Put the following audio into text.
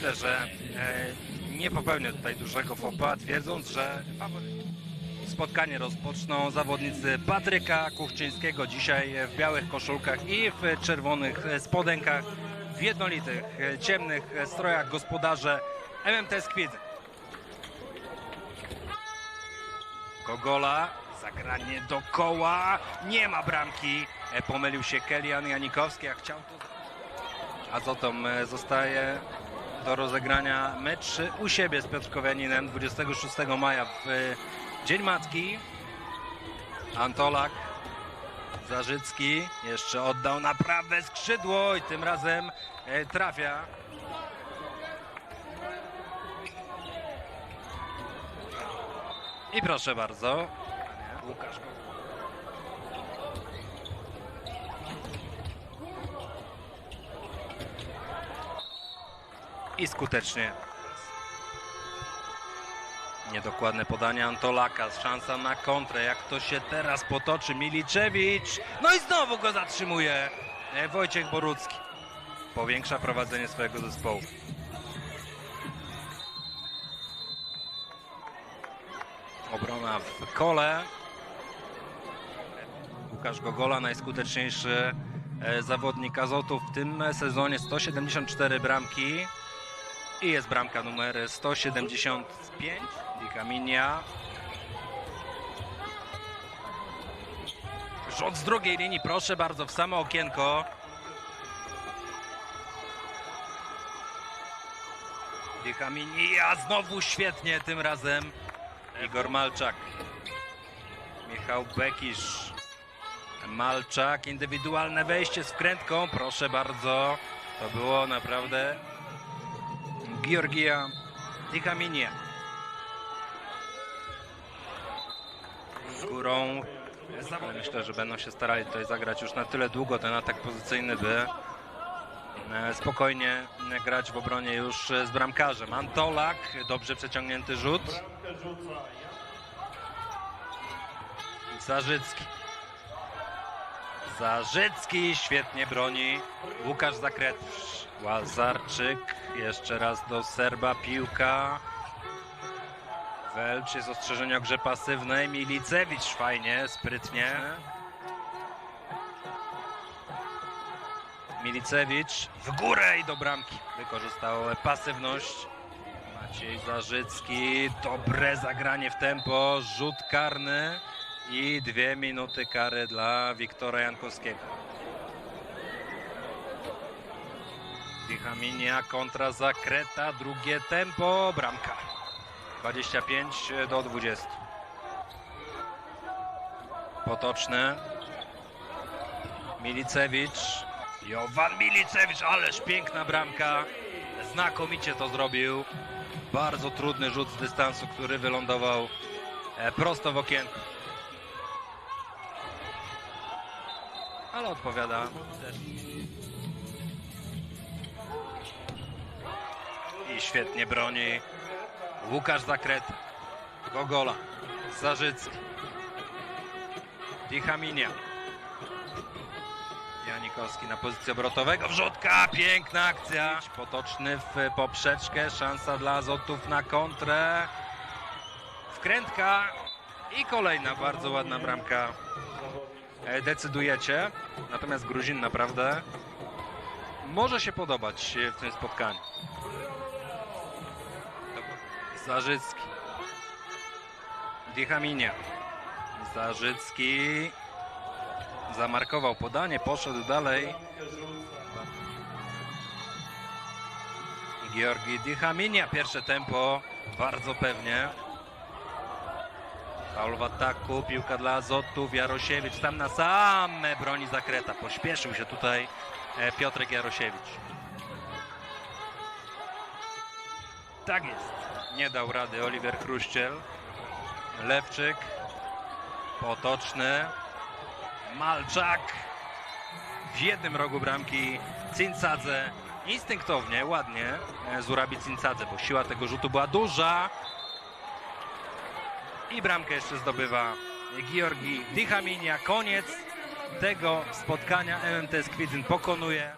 myślę, że e, nie popełnię tutaj dużego fopa, twierdząc, że spotkanie rozpoczną zawodnicy Patryka Kuchczyńskiego dzisiaj w białych koszulkach i w czerwonych spodenkach, w jednolitych, ciemnych strojach gospodarze MMT Skwid. Gogola, zagranie do koła, nie ma bramki. E, Pomylił się Kelian Janikowski, a chciał to... A zatem e, zostaje do rozegrania mecz u siebie z Piotrkowianinem 26 maja w e, Dzień Matki. Antolak, Zarzycki jeszcze oddał na prawe skrzydło i tym razem e, trafia. I proszę bardzo. Łukasz I skutecznie. Niedokładne podanie Antolaka, szansa na kontrę, jak to się teraz potoczy, Miliczewicz, no i znowu go zatrzymuje e, Wojciech Borucki. Powiększa prowadzenie swojego zespołu. Obrona w kole. Łukasz Gogola, najskuteczniejszy e, zawodnik Azotu w tym sezonie, 174 bramki. I jest bramka numer 175. Dikaminia. Rzut z drugiej linii, proszę bardzo, w samo okienko. Dikaminia znowu świetnie tym razem. Igor Malczak. Michał Bekisz. Malczak, indywidualne wejście z wkrętką, proszę bardzo. To było naprawdę Georgia Dikaminia. Górą. Myślę, że będą się starali tutaj zagrać już na tyle długo ten atak pozycyjny, by e, spokojnie grać w obronie już e, z bramkarzem. Antolak, dobrze przeciągnięty rzut. Zarzycki. Zarzycki świetnie broni. Łukasz Zakretwicz. Łazarczyk. Jeszcze raz do Serba piłka. Welcz jest ostrzeżenie o grze pasywnej. Milicewicz fajnie, sprytnie. Milicewicz w górę i do bramki. Wykorzystał pasywność. Maciej Zarzycki. Dobre zagranie w tempo. Rzut karny. I dwie minuty kary dla Wiktora Jankowskiego. Dichaminia kontra Zakreta, drugie tempo, bramka. 25 do 20. Potoczny. Milicewicz. Jowan Milicewicz, ależ piękna bramka. Znakomicie to zrobił. Bardzo trudny rzut z dystansu, który wylądował e, prosto w okienku. Ale odpowiada. Świetnie broni Łukasz Zakret, Gogola, Zarzycki, Dichaminia. Janikowski na pozycji obrotowego, wrzutka, piękna akcja. Potoczny w poprzeczkę, szansa dla Azotów na kontrę. Wkrętka i kolejna bardzo ładna bramka. E, Decydujecie, natomiast Gruzin naprawdę może się podobać w tym spotkaniu. Zarzycki. Dichaminia. Zarzycki. Zamarkował podanie, poszedł dalej. Georgi Dichaminia, pierwsze tempo, bardzo pewnie. Paul w ataku, piłka dla Azotów, Jarosiewicz tam na sam broni Zakreta. Pośpieszył się tutaj e, Piotrek Jarosiewicz. Tak jest. Nie dał rady Oliver Kruszciel. Lewczyk. Potoczny. Malczak. W jednym rogu bramki Cinsadze. Instynktownie, ładnie e, zurabi Cinsadze, bo siła tego rzutu była duża. I bramkę jeszcze zdobywa Georgi Dichaminia. Koniec tego spotkania. MMT Skwidyn pokonuje.